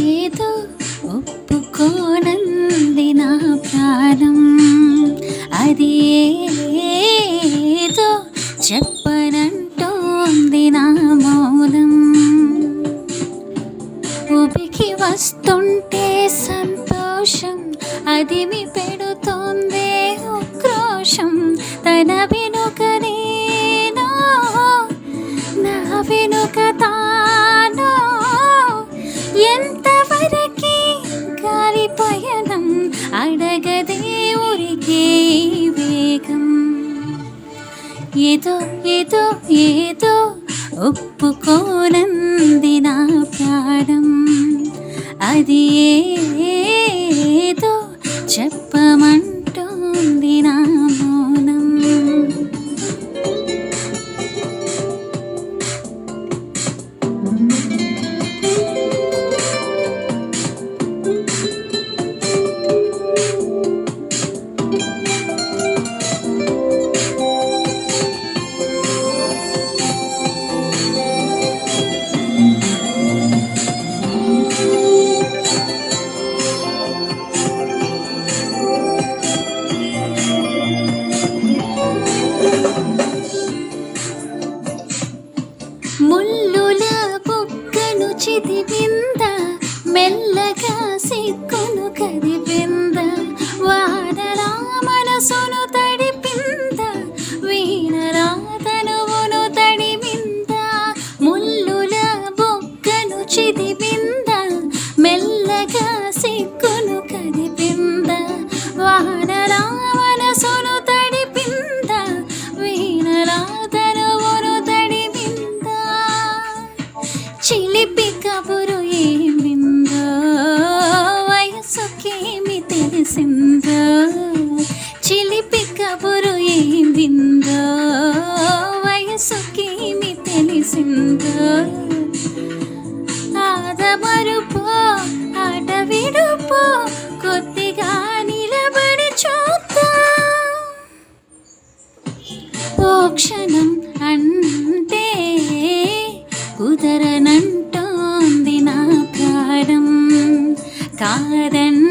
ఏదో ఒప్పుకోనంది నా ప్రాణం. అది ఏదో చెప్పనంటోంది నా మౌనం. ఉబికి వస్తుంటే సంతోషం అది మీ పెడుతోందే ఉక్రోషం. తన వెనుకనే నా వెనుక గాలి పయనం అడగదే ఉరికే ఈ వేగం ఏదో ఏదో ఏదో ఒప్పుకోనంది నా ప్రాణం అది ఏదో చెప్పమంటోంది చితి వింద మెల్లగా సిక్కును కదిపింద. వానరా మనసును తడిపింద వీణరాతనువును తడిమింద. ముల్లుల బుక్కను చిదివింద మెల్లగా సిక్కును కదిపింద. వానరా మనసును తడిపింద చిలిపి తెలిసిందా చిలిపి కబురు ఏం విందా వయసుకేమి తెలిసిందా? ఆద మరుపో ఆట విడుపో కొద్దిగా నిలబడి చూద్దా? ఓ క్షణం అంటే కుదరనంటోంది నా ప్రాణం. కాదండి